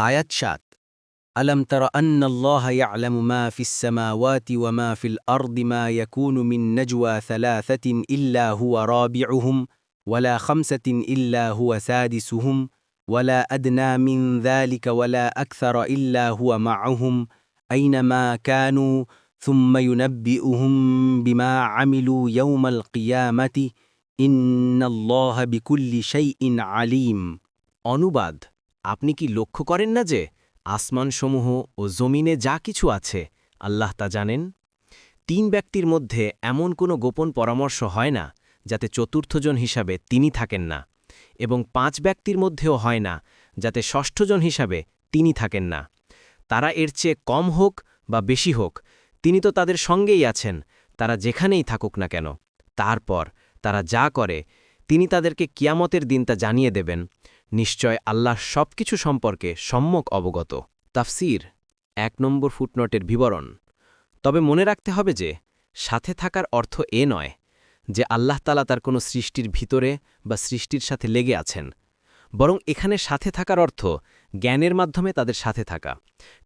আয়াত সাত ألم تر أن الله يعلم ما في السماوات وما في الأرض ما يكون من نجوى ثلاثة إلا هو رابعهم ولا خمسة إلا هو سادسهم ولا أدنى من ذلك ولا أكثر إلا هو معهم أينما كانوا ثم ينبئهم بما عملوا يوم القيامة إن الله بكل شيء عليم অনুবাদ আপনি কি লক্ষ্য করেন না যে আসমানসমূহ ও জমিনে যা কিছু আছে, আল্লাহ তা জানেন? তিন ব্যক্তির মধ্যে এমন কোনো গোপন পরামর্শ হয় না যাতে চতুর্থজন হিসাবে তিনি থাকেন না, এবং পাঁচ ব্যক্তির মধ্যেও হয় না যাতে ষষ্ঠজন হিসাবে তিনি থাকেন না। তারা এর চেয়ে কম হোক বা বেশি হোক, তিনি তো তাদের সঙ্গেই আছেন, তারা যেখানেই থাকুক না কেন। তারপর তারা যা করে, তিনি তাদেরকে কিয়ামতের দিন তা জানিয়ে দেবেন। নিশ্চয় আল্লাহ সব কিছু সম্পর্কে সম্যক অবগত। তাফসির, এক নম্বর ফুটনটের বিবরণ। তবে মনে রাখতে হবে যে, সাথে থাকার অর্থ এ নয় যে আল্লাহ তালা তার কোনো সৃষ্টির ভিতরে বা সৃষ্টির সাথে লেগে আছেন। বরং এখানে সাথে থাকার অর্থ জ্ঞানের মাধ্যমে তাদের সাথে থাকা।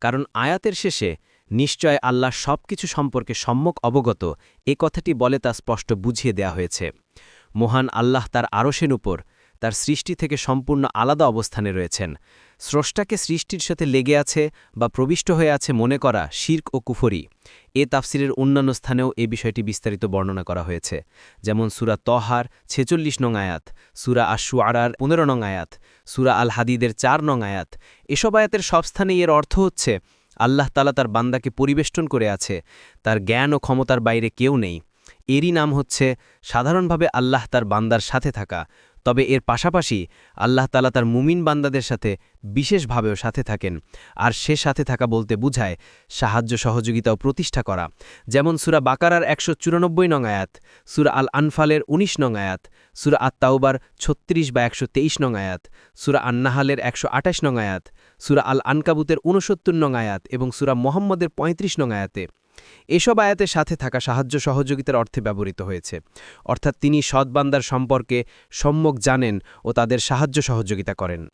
কারণ আয়াতের শেষে, নিশ্চয় আল্লাহ সব কিছু সম্পর্কে সম্যক অবগত এ কথাটি বলে তা স্পষ্ট বুঝিয়ে দেয়া হয়েছে। মহান আল্লাহ তার আরশের উপর তার সৃষ্টি থেকে সম্পূর্ণ আলাদা অবস্থানে রয়েছেন। স্রষ্টাকে সৃষ্টির সাথে লেগে আছে বা প্রবিষ্ট হয়ে আছে মনে করা শির্ক ও কুফরি। এ তাফসিরের অন্যান্য স্থানেও এ বিষয়টি বিস্তারিত বর্ণনা করা হয়েছে। যেমন সুরা তহার ছেচল্লিশ নং আয়াত, সুরা আশু আড়ার পনেরো নং আয়াত, সুরা আল হাদিদের চার নং আয়াত। এসব আয়াতের সব স্থানেই এর অর্থ হচ্ছে, আল্লাহ তালা তার বান্দাকে পরিবেষ্টন করে আছে, তার জ্ঞান ও ক্ষমতার বাইরে কেউ নেই। এরই নাম হচ্ছে, সাধারণভাবে আল্লাহ তার বান্দার সাথে থাকা তবে এর পাশাপাশি আল্লাহ তালা তার মুমিন বান্দাদের সাথে বিশেষভাবেও সাথে থাকেন। আর সে সাথে থাকা বলতে বুঝায় সাহায্য সহযোগিতাও প্রতিষ্ঠা করা। যেমন সুরা বাকারার একশো চুরানব্বই নং আয়াত, সুরা আল আনফালের ১৯ নং আয়াত, সুরা আত্মাউবার ছত্রিশ বা একশো তেইশ নং আয়াত, সুরা আন্নাহালের একশো আঠাশ নং আয়াত, সুরা আল আনকাবুতের উনসত্তর নং আয়াত এবং সুরা মোহাম্মদের ৩৫ নং আয়াতে। এসব আয়াতের সাথে থাকা সাহায্য সহযোগিতার অর্থে ব্যবহৃত হয়েছে। অর্থাৎ তিনি সৎবান্দার সম্পর্কে সম্যক জানেন ও তাদের সাহায্য সহযোগিতা করেন।